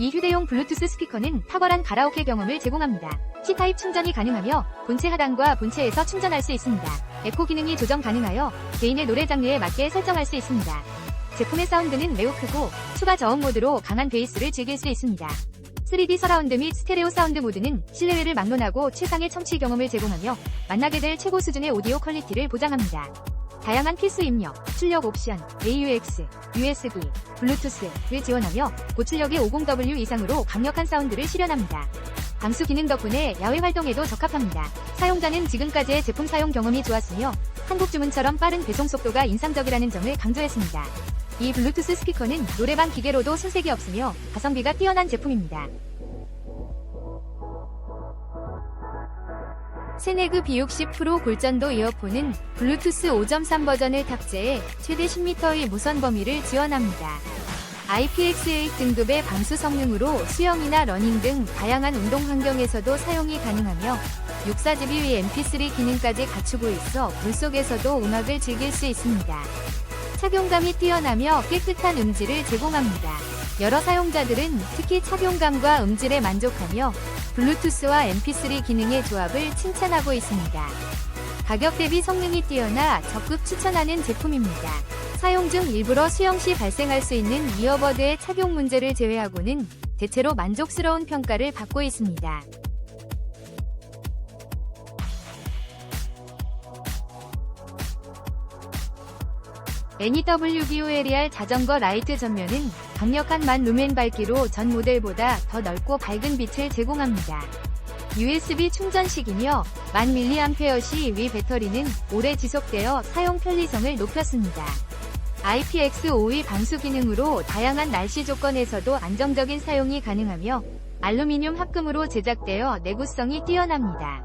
이 휴대용 블루투스 스피커는 탁월한 가라오케 경험을 제공합니다. C타입 충전이 가능하며 본체 하단과 본체에서 충전할 수 있습니다. 에코 기능이 조정 가능하여 개인의 노래 장르에 맞게 설정할 수 있습니다. 제품의 사운드는 매우 크고 추가 저음 모드로 강한 베이스를 즐길 수 있습니다. 3D 서라운드 및 스테레오 사운드 모드는 실내외를 막론하고 최상의 청취 경험을 제공하며 만나게 될 최고 수준의 오디오 퀄리티를 보장합니다. 다양한 필수 입력, 출력 옵션, AUX, USB, 블루투스를 지원하며 고출력의 50W 이상으로 강력한 사운드를 실현합니다. 방수 기능 덕분에 야외 활동에도 적합합니다. 사용자는 지금까지의 제품 사용 경험이 좋았으며 한국 주문처럼 빠른 배송 속도가 인상적이라는 점을 강조했습니다. 이 블루투스 스피커는 노래방 기계로도 손색이 없으며 가성비가 뛰어난 제품입니다. 세네그 B60 프로 골전도 이어폰은 블루투스 5.3 버전을 탑재해 최대 10m의 무선 범위를 지원합니다. IPX8 등급의 방수 성능으로 수영이나 러닝 등 다양한 운동 환경에서도 사용이 가능하며 64GB MP3 기능까지 갖추고 있어 물속에서도 음악을 즐길 수 있습니다. 착용감이 뛰어나며 깨끗한 음질을 제공합니다. 여러 사용자들은 특히 착용감과 음질에 만족하며 블루투스와 MP3 기능의 조합을 칭찬하고 있습니다. 가격 대비 성능이 뛰어나 적극 추천하는 제품입니다. 사용 중 일부러 수영 시 발생할 수 있는 이어버드의 착용 문제를 제외하고는 대체로 만족스러운 평가를 받고 있습니다. NEWBOLER 자전거 라이트 전면은 강력한 만 루멘 밝기로 전 모델보다 더 넓고 밝은 빛을 제공합니다. USB 충전식이며 만 mAh 위 배터리는 오래 지속되어 사용 편리성을 높였습니다. IPX5의 방수 기능으로 다양한 날씨 조건에서도 안정적인 사용이 가능하며 알루미늄 합금으로 제작되어 내구성이 뛰어납니다.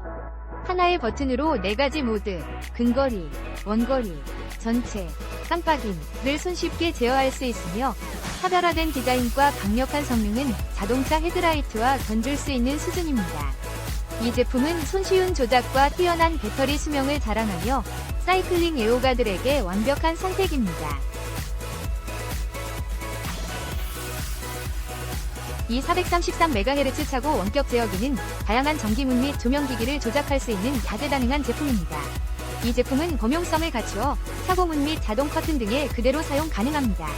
하나의 버튼으로 4가지 모드, 근거리, 원거리, 전체, 깜빡임을 손쉽게 제어할 수 있으며 차별화된 디자인과 강력한 성능은 자동차 헤드라이트와 견줄 수 있는 수준입니다. 이 제품은 손쉬운 조작과 뛰어난 배터리 수명을 자랑하며 사이클링 애호가들에게 완벽한 선택입니다. 이 433MHz 차고 원격 제어기는 다양한 전기문 및 조명기기를 조작할 수 있는 다재다능한 제품입니다. 이 제품은 범용성을 갖추어 차고문 및 자동 커튼 등에 그대로 사용 가능합니다.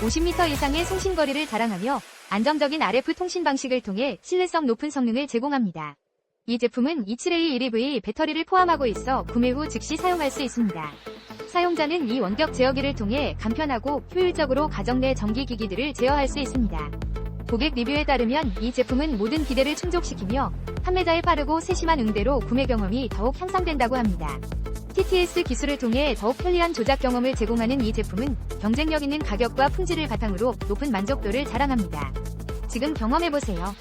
50m 이상의 송신거리를 자랑하며 안정적인 RF 통신 방식을 통해 신뢰성 높은 성능을 제공합니다. 이 제품은 27A1EV 배터리를 포함하고 있어 구매 후 즉시 사용할 수 있습니다. 사용자는 이 원격 제어기를 통해 간편하고 효율적으로 가정 내 전기 기기들을 제어할 수 있습니다. 고객 리뷰에 따르면 이 제품은 모든 기대를 충족시키며 판매자의 빠르고 세심한 응대로 구매 경험이 더욱 향상된다고 합니다. TTS 기술을 통해 더욱 편리한 조작 경험을 제공하는 이 제품은 경쟁력 있는 가격과 품질을 바탕으로 높은 만족도를 자랑합니다. 지금 경험해보세요.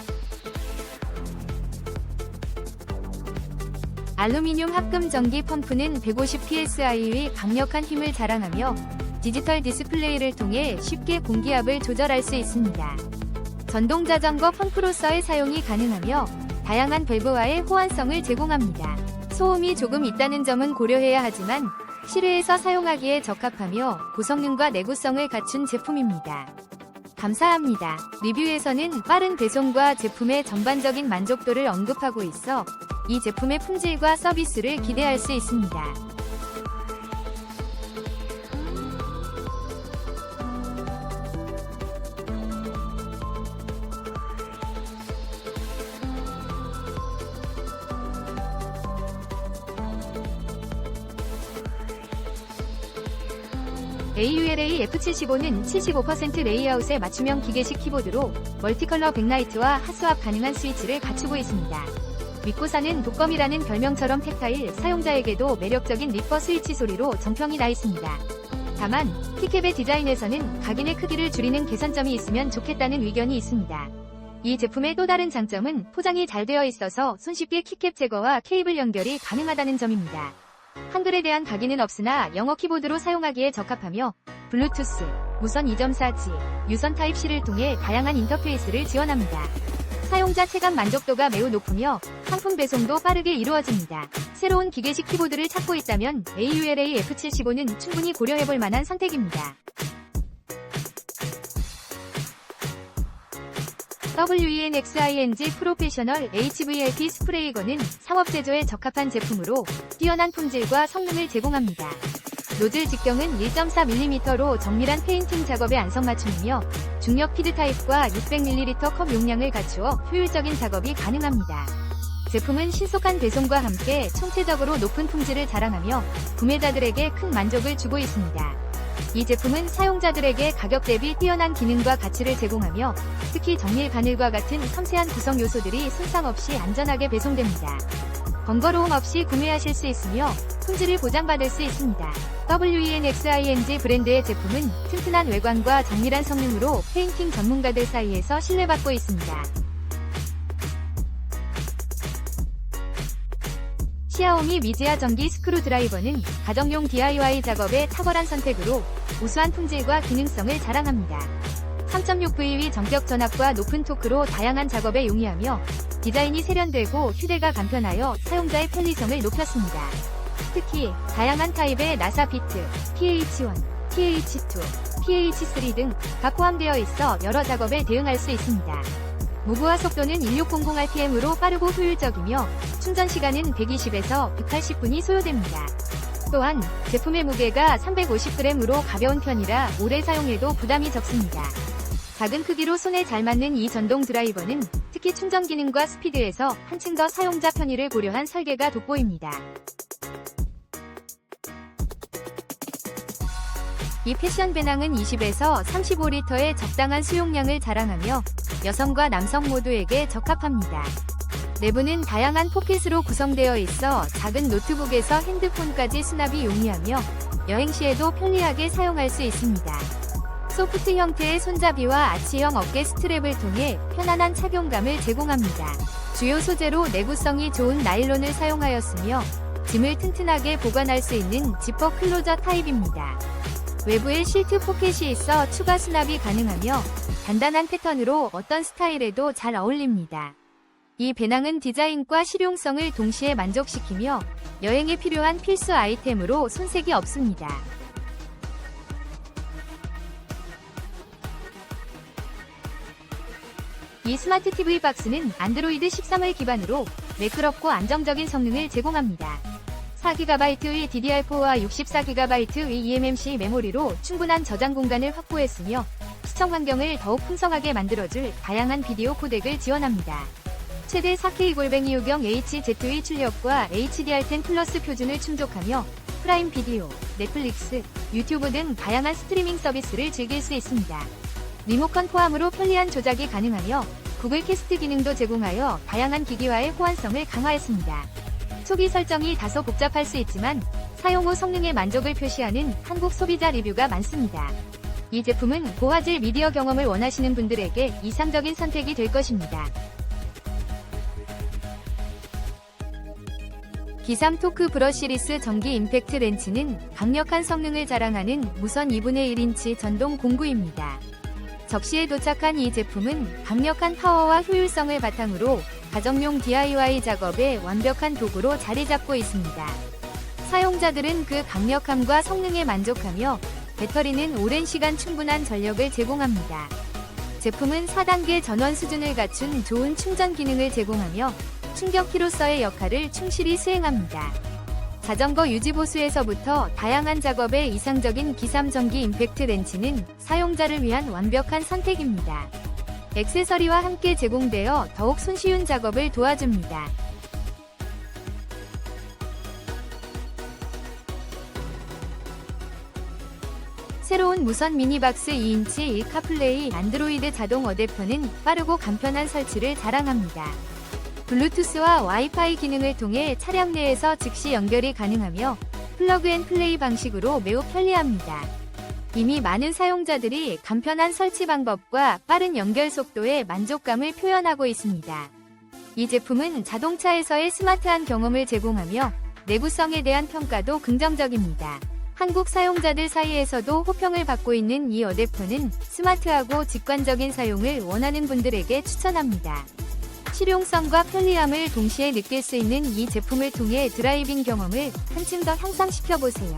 알루미늄 합금 전기 펌프는 150psi의 강력한 힘을 자랑하며 디지털 디스플레이를 통해 쉽게 공기압을 조절할 수 있습니다. 전동 자전거 펌프로서의 사용이 가능하며 다양한 밸브와의 호환성을 제공합니다. 소음이 조금 있다는 점은 고려해야 하지만 실외에서 사용하기에 적합하며 고성능과 내구성을 갖춘 제품입니다. 감사합니다. 리뷰에서는 빠른 배송과 제품의 전반적인 만족도를 언급하고 있어 이 제품의 품질과 서비스를 기대할 수 있습니다. AULA F75는 75% 레이아웃의 맞춤형 기계식 키보드로 멀티컬러 백라이트와 핫스왑 가능한 스위치를 갖추고 있습니다. 윗고사는 독검이라는 별명처럼 텍타일 사용자에게도 매력적인 리퍼 스위치 소리로 정평이 나 있습니다. 다만 키캡의 디자인에서는 각인의 크기를 줄이는 개선점이 있으면 좋겠다는 의견이 있습니다. 이 제품의 또 다른 장점은 포장이 잘 되어 있어서 손쉽게 키캡 제거와 케이블 연결이 가능하다는 점입니다. 한글에 대한 각인은 없으나 영어 키보드로 사용하기에 적합하며 블루투스, 무선 2.4G, 유선 타입C를 통해 다양한 인터페이스를 지원합니다. 사용자 체감 만족도가 매우 높으며 상품 배송도 빠르게 이루어집니다. 새로운 기계식 키보드를 찾고 있다면 AULA F75는 충분히 고려해볼 만한 선택입니다. WENXING 프로페셔널 HVLP 스프레이건은 상업 제조에 적합한 제품으로 뛰어난 품질과 성능을 제공합니다. 노즐 직경은 1.4mm로 정밀한 페인팅 작업에 안성맞춤이며 중력 피드 타입과 600ml 컵 용량을 갖추어 효율적인 작업이 가능합니다. 제품은 신속한 배송과 함께 총체적으로 높은 품질을 자랑하며 구매자들에게 큰 만족을 주고 있습니다. 이 제품은 사용자들에게 가격 대비 뛰어난 기능과 가치를 제공하며 특히 정밀 바늘과 같은 섬세한 구성 요소들이 손상 없이 안전하게 배송됩니다. 번거로움 없이 구매하실 수 있으며 품질을 보장받을 수 있습니다. WENXING 브랜드의 제품은 튼튼한 외관과 정밀한 성능으로 페인팅 전문가들 사이에서 신뢰받고 있습니다. 시아오미 미지아 전기 스크루 드라이버는 가정용 DIY 작업에 탁월한 선택으로 우수한 품질과 기능성을 자랑합니다. 3.6VV 전격 전압과 높은 토크로 다양한 작업에 용이하며 디자인이 세련되고 휴대가 간편하여 사용자의 편리성을 높였습니다. 특히 다양한 타입의 나사 비트, PH1, PH2, PH3 등 각 포함되어 있어 여러 작업에 대응할 수 있습니다. 무브화 속도는 1600rpm으로 빠르고 효율적이며 충전 시간은 120에서 180분이 소요됩니다. 또한 제품의 무게가 350g으로 가벼운 편이라 오래 사용해도 부담이 적습니다. 작은 크기로 손에 잘 맞는 이 전동 드라이버는 특히 충전 기능과 스피드에서 한층 더 사용자 편의를 고려한 설계가 돋보입니다. 이 패션 배낭은 20에서 35리터의 적당한 수용량을 자랑하며 여성과 남성 모두에게 적합합니다. 내부는 다양한 포켓으로 구성되어 있어 작은 노트북에서 핸드폰까지 수납이 용이하며 여행 시에도 편리하게 사용할 수 있습니다. 소프트 형태의 손잡이와 아치형 어깨 스트랩을 통해 편안한 착용감을 제공합니다. 주요 소재로 내구성이 좋은 나일론을 사용하였으며 짐을 튼튼하게 보관할 수 있는 지퍼 클로저 타입입니다. 외부에 실트 포켓이 있어 추가 수납이 가능하며 단단한 패턴으로 어떤 스타일에도 잘 어울립니다. 이 배낭은 디자인과 실용성을 동시에 만족시키며 여행에 필요한 필수 아이템으로 손색이 없습니다. 이 스마트 TV 박스는 안드로이드 13을 기반으로 매끄럽고 안정적인 성능을 제공합니다. 4GB의 DDR4와 64GB의 eMMC 메모리로 충분한 저장 공간을 확보했으며 시청 환경을 더욱 풍성하게 만들어줄 다양한 비디오 코덱을 지원합니다. 최대 4K 골뱅이 요경 HZV 출력과 HDR10 플러스 표준을 충족하며 프라임 비디오, 넷플릭스, 유튜브 등 다양한 스트리밍 서비스를 즐길 수 있습니다. 리모컨 포함으로 편리한 조작이 가능하며 구글 캐스트 기능도 제공하여 다양한 기기와의 호환성을 강화했습니다. 초기 설정이 다소 복잡할 수 있지만 사용 후 성능의 만족을 표시하는 한국 소비자 리뷰가 많습니다. 이 제품은 고화질 미디어 경험을 원하시는 분들에게 이상적인 선택이 될 것입니다. 기삼 토크 브러시리스 전기 임팩트 렌치는 강력한 성능을 자랑하는 무선 2분의 1인치 전동 공구입니다. 적시에 도착한 이 제품은 강력한 파워와 효율성을 바탕으로 가정용 DIY 작업에 완벽한 도구로 자리 잡고 있습니다. 사용자들은 그 강력함과 성능에 만족하며 배터리는 오랜 시간 충분한 전력을 제공합니다. 제품은 4단계 전원 수준을 갖춘 좋은 충전 기능을 제공하며 충격기로서의 역할을 충실히 수행합니다. 자전거 유지 보수에서부터 다양한 작업에 이상적인 기삼 전기 임팩트 렌치는 사용자를 위한 완벽한 선택입니다. 액세서리와 함께 제공되어 더욱 손쉬운 작업을 도와줍니다. 새로운 무선 미니박스 2인치 1 카플레이 안드로이드 자동 어댑터는 빠르고 간편한 설치를 자랑합니다. 블루투스와 와이파이 기능을 통해 차량 내에서 즉시 연결이 가능하며 플러그 앤 플레이 방식으로 매우 편리합니다. 이미 많은 사용자들이 간편한 설치 방법과 빠른 연결 속도에 만족감을 표현하고 있습니다. 이 제품은 자동차에서의 스마트한 경험을 제공하며 내구성에 대한 평가도 긍정적입니다. 한국 사용자들 사이에서도 호평을 받고 있는 이 어댑터는 스마트하고 직관적인 사용을 원하는 분들에게 추천합니다. 실용성과 편리함을 동시에 느낄 수 있는 이 제품을 통해 드라이빙 경험을 한층 더 향상시켜 보세요.